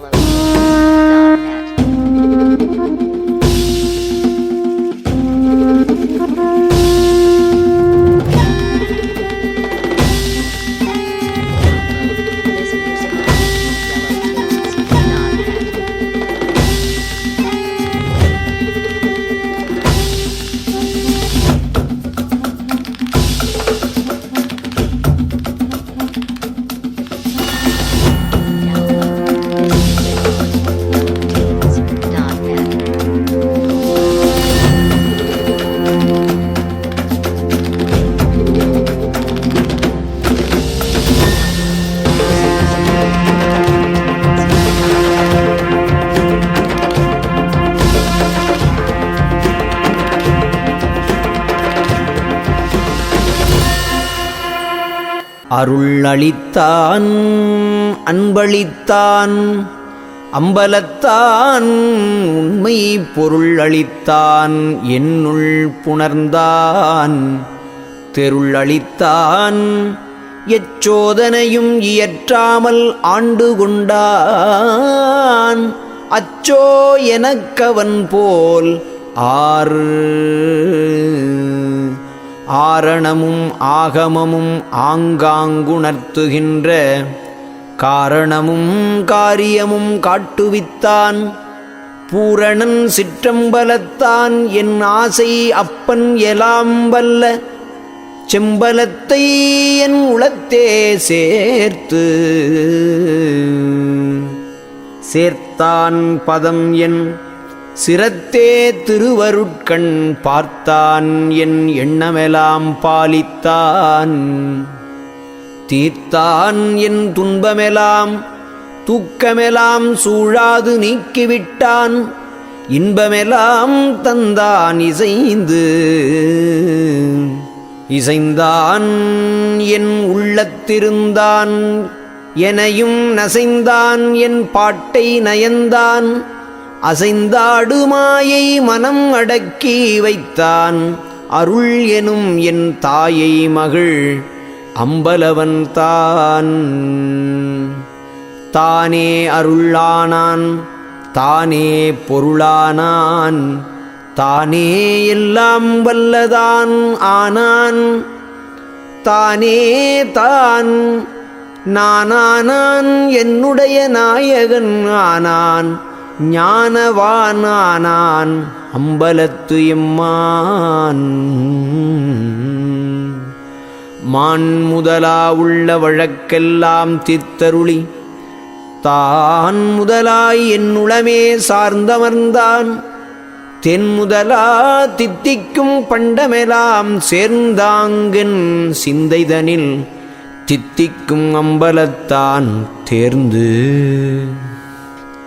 Hello. அருள் அளித்தான் அன்பளித்தான் அம்பலத்தான் உண்மை பொருள் அளித்தான் என்னுள் புணர்ந்தான். தெருள் அளித்தான் எச்சோதனையும் இயற்றாமல் ஆண்டு கொண்டான். அச்சோ எனக்கவன் போல் ஆறு. ஆரணமும் ஆகமமும் ஆங்காங்குணர்த்துகின்ற காரணமும் காரியமும் காட்டுவித்தான். பூரணன் சிற்றம்பலத்தான் என் ஆசை அப்பன் எலாம் வல்ல. செம்பலத்தை என் உளத்தே சேர்த்து சேர்த்தான் பதம் என் சிரத்தே திருவருட்கண் பார்த்தான் என் எண்ணமெலாம் பாலித்தான். தீர்த்தான் என் துன்பமெலாம் தூக்கமெலாம் சூழாது நீக்கிவிட்டான். இன்பமெல்லாம் தந்தான் இசைந்து. இசைந்தான் என் உள்ளத்திருந்தான் எனையும் நசைந்தான் என் பாட்டை நயந்தான். அசைந்தாடு மாயை மனம் அடக்கி வைத்தான். அருள் எனும் என் தாயை மகள் அம்பலவன் தான். தானே அருளானான் தானே பொருளானான். தானே எல்லாம் வல்லதான் ஆனான். தானே தான் நானானான் என்னுடைய நாயகன் ஆனான். ஞானவானானான் அம்பலத்து எம்மான். மான் முதலா உள்ள வழக்கெல்லாம் தித்தருளி தான் முதலாய் என்னுளமே சார்ந்தமர்ந்தான். தென் முதலா தித்திக்கும் பண்டமெலாம் சேர்ந்தாங்கன் சிந்தைதனில் தித்திக்கும் அம்பலத்தான் தேர்ந்து.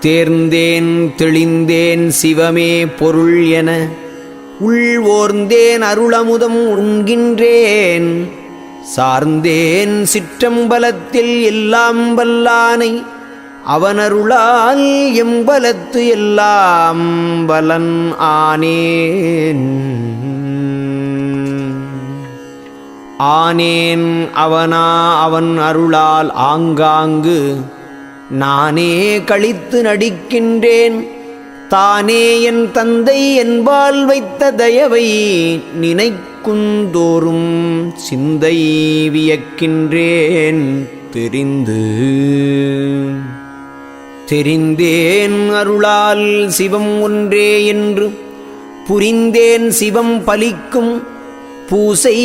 தேர்ந்தேன் தெளிந்தேன் சிவமே பொருள் என. உள் ஓர்ந்தேன் அருளமுதம் உண்கின்றேன். சார்ந்தேன் சிற்றம்பலத்தில் எல்லாம் வல்லானை. அவனருளால் எம்பலத்து எல்லாம் பலன் ஆனேன். ஆனேன் அவனா அவன் அருளால் ஆங்காங்கு. நானே கழித்து நடிக்கின்றேன். தானே என் தந்தை என்பால் வைத்த தயவை நினைக்குந்தோறும் சிந்தை வியக்கின்றேன். தெரிந்து தெரிந்தேன் அருளால் சிவம் ஒன்றே என்று. புரிந்தேன் சிவம் பலிக்கும் பூசை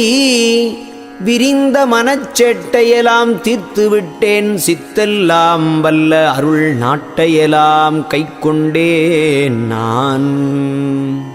விரிந்த மனச்சேட்டையெல்லாம் தீர்த்து விட்டேன் சித்தெல்லாம் வல்ல அருள் நாட்டையெல்லாம் கைக்கொண்டேன் நான்.